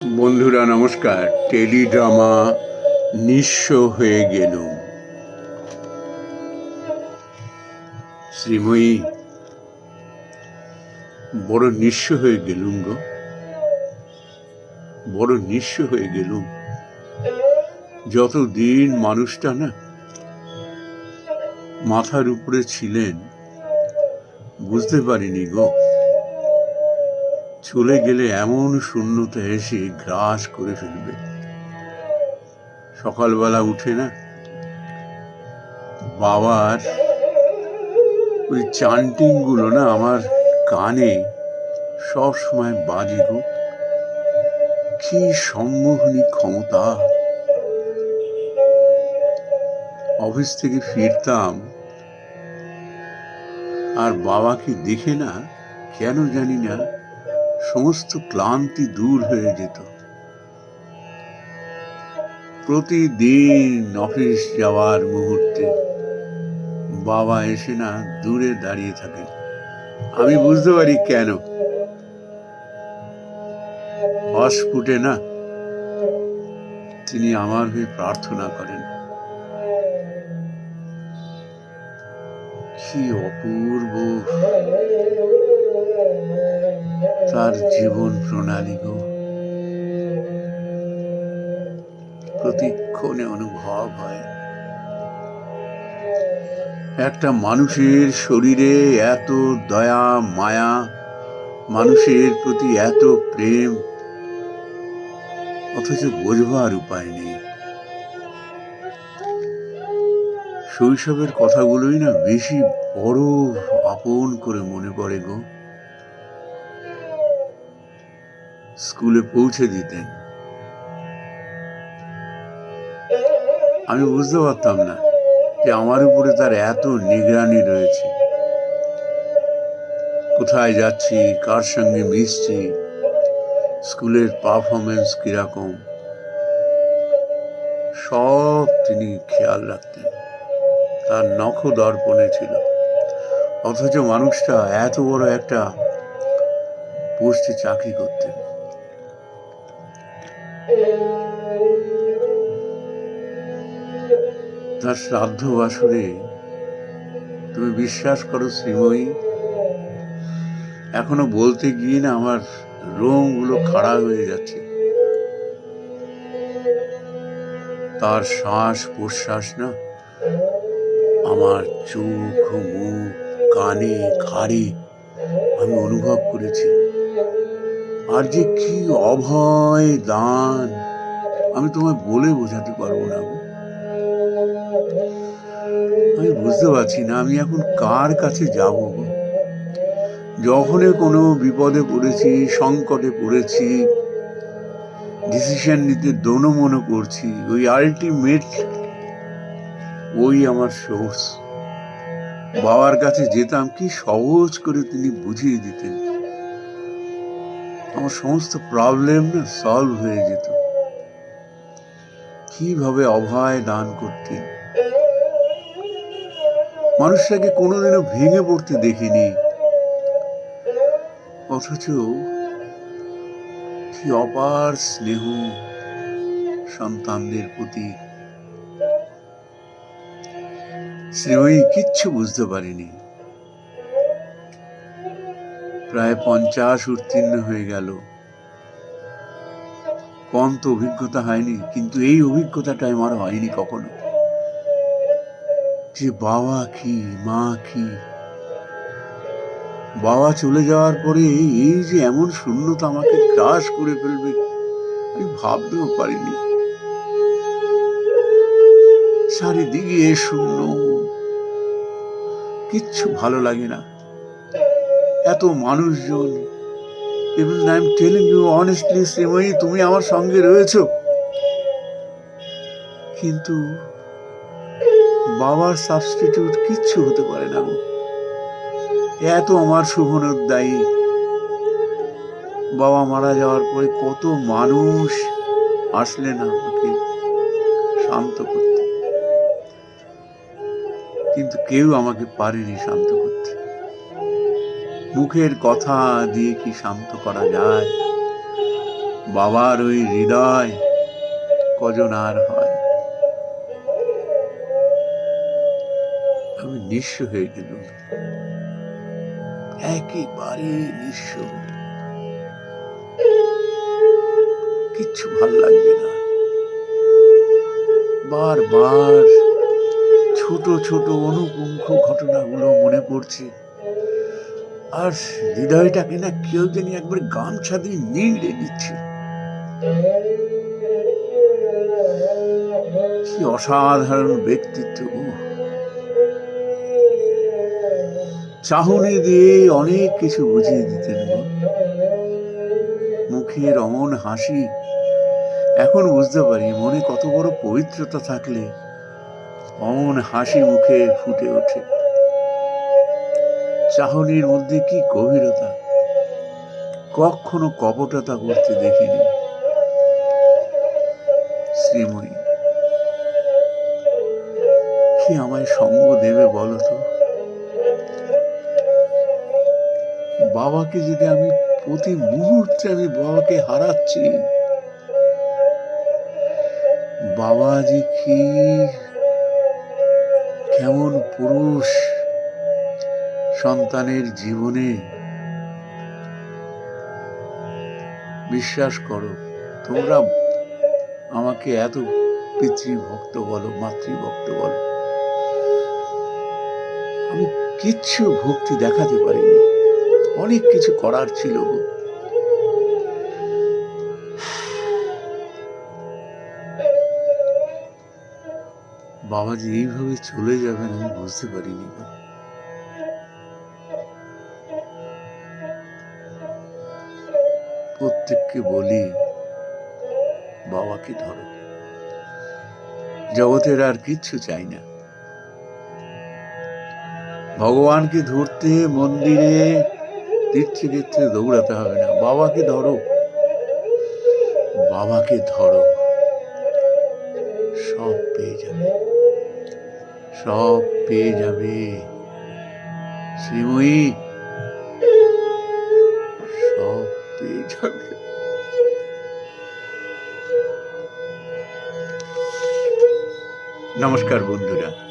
বন্ধুরা, নমস্কার। টেলিড্রামা নিঃস্ব হয়ে গেলুম শ্রীময়ী, বড় নিঃস্ব হয়ে গেলুম গো। বড় নিঃস্ব হয়ে গেলুম। যতদিন মানুষটা না মাথার উপরে ছিলেন, বুঝতে পারিনি গো। চলে গেলে এমন শূন্যতা এসে গ্রাস করে ফেলবে। সকালবেলা উঠে না, বাবার ওই চান্টিংগুলো না আমার কানে সব সময় বাজে গো। কি সম্মোহনী ক্ষমতা। অফিস থেকে ফিরতাম, আর বাবাকে দেখে না, কেন জানি না সমস্ত ক্লান্তি দূর হয়ে যেত। প্রতিদিন অফিস যাওয়ার মুহূর্তে বাবা এসে না দূরে দাঁড়িয়ে থাকেন। আমি বুঝতে পারি কেন। অস্ফুটে না তিনি আমার হয়ে প্রার্থনা করেন। কি অপূর্ব তার জীবন প্রণালী গো। প্রতিক্ষণে অনুভব হয়। একটা মানুষের শরীরে এত দয়া, মায়া, মানুষের প্রতি এত প্রেম, অথচ বোঝবার উপায় নেই। শৈশবের কথাগুলোই না বেশি বড় আপন করে মনে পড়ে গো। স্কুলে পৌঁছে দিতেন। আমি বুঝতে পারতাম না যে আমার উপরে তার এত নিগরানি রয়েছে। কোথায় যাচ্ছি, কার সঙ্গে মিশছি, স্কুলের পারফরমেন্স কীরকম, সব তিনি খেয়াল রাখতেন। তার নখ দর্পণে ছিল। অথচ মানুষটা এত বড় একটা পোস্টে চাকরি করতেন। তার শ্রাদ্ধ বাসরে তুমি বিশ্বাস করো শ্রীময়ী, এখনও বলতে গিয়ে না আমার রোমগুলো খাড়া হয়ে যাচ্ছে। তার শ্বাস প্রশ্বাস না, আমার চোখ, মুখ, কানে, ঘাড়ে আমি অনুভব করেছি। আর যে কি অভয় দান? আমি তোমায় বলে বোঝাতে পারব না আমি বুঝতে পারছি না, আমি এখন কার কাছে যাব যখনই কোনো বিপদে পড়েছি, সংকটে পড়েছি ডিসিশন নিতে দোনো মনে করছি, ওই আলটিমেট ওই আমার সোর্স বাবার কাছে যেতাম, কি সহজ করে তিনি বুঝিয়ে দিতেন। আমার সমস্ত প্রবলেম না সলভ হয়ে যেত। কীভাবে অভয় দান করতেন? মানুষটাকে কোনোদিনও ভেঙে পড়তে দেখিনি। অথচ কি অপার স্নেহ সন্তানদের প্রতি। শ্রীময়ী কিচ্ছু বুঝতে পারিনি। প্রায় পঞ্চাশ উত্তীর্ণ হয়ে গেল। কম তো অভিজ্ঞতা হয়নি, কিন্তু এই অভিজ্ঞতাটা আমার হয়নি কখনো। যে বাবা কি, মা কি? বাবা চলে যাওয়ার পরে এই যে এমন শূন্যতা আমাকে গ্রাস করে ফেলবে, আমি ভাবতেও পারিনি। চারিদিকে শূন্য। কিচ্ছু ভালো লাগে না। এত মানুষজন। এবং I am telling you honestly Srimoyee, তুমি আমার সঙ্গে রয়েছো। কিন্তু বাবার সাবস্টিটিউট কিচ্ছু হতে পারে না এত আমার শুভনোদ্দায়ী বাবা মারা যাওয়ার পরে কত মানুষ আসলেন আমাকে শান্ত করতে। কিন্তু কেউ আমাকে পারেনি শান্ত করতে। মুখের কথা দিয়ে কি শান্ত করা যায়? বাবার ওই হৃদয় কজন আর হয়? আমি নিঃস্ব হয়ে গেলুম। একেবারে নিঃস্ব। কিচ্ছু ভালো লাগবে না। বারবার ছোট ছোট অনুপুঙ্খ ঘটনাগুলো মনে পড়ছে। আর হৃদয়টাকে না কেউ জানি একবার গামছা দিয়ে নিংড়ে দিচ্ছে কি অসাধারণ ব্যক্তিত্ব। চাহনি দিয়ে অনেক কিছু বুঝিয়ে দিতেন। মুখের অমন হাসি, এখন বুঝতে পারি মনে কত বড় পবিত্রতা থাকলে অমন হাসি মুখে ফুটে ওঠে চাহনির মধ্যে কি গভীরতা? কখনো কপটতা করতে দেখিনি। শ্রীময়ী, কি আমায় সঙ্গ দেবে বলো তো? বাবাকে যদি আমি প্রতি মুহূর্তে আমি বাবাকে হারাচ্ছি, বাবা যে কি কেমন পুরুষ সন্তানের জীবনে বিশ্বাস করো, তোমরা আমাকে এত পিতৃভক্ত বলো, মাতৃভক্ত বলো। আমি কিচ্ছু ভক্তি দেখাতে পারিনি। অনেক কিছু করার ছিল। বাবা যে এইভাবে চলে যাবেন আমি বুঝতে পারিনি। প্রত্যেককে বলি, বাবাকে ধরো। জগতের আর কিচ্ছু চাই না। ভগবানকে ধরতে মন্দিরে তীর্থে তীর্থে দৌড়াতে হবে না। বাবাকে ধরো। বাবাকে ধরো। সব পেয়ে যাবে। সব পেয়ে যাবে। শ্রীময়ী নমস্কার বন্ধুরা।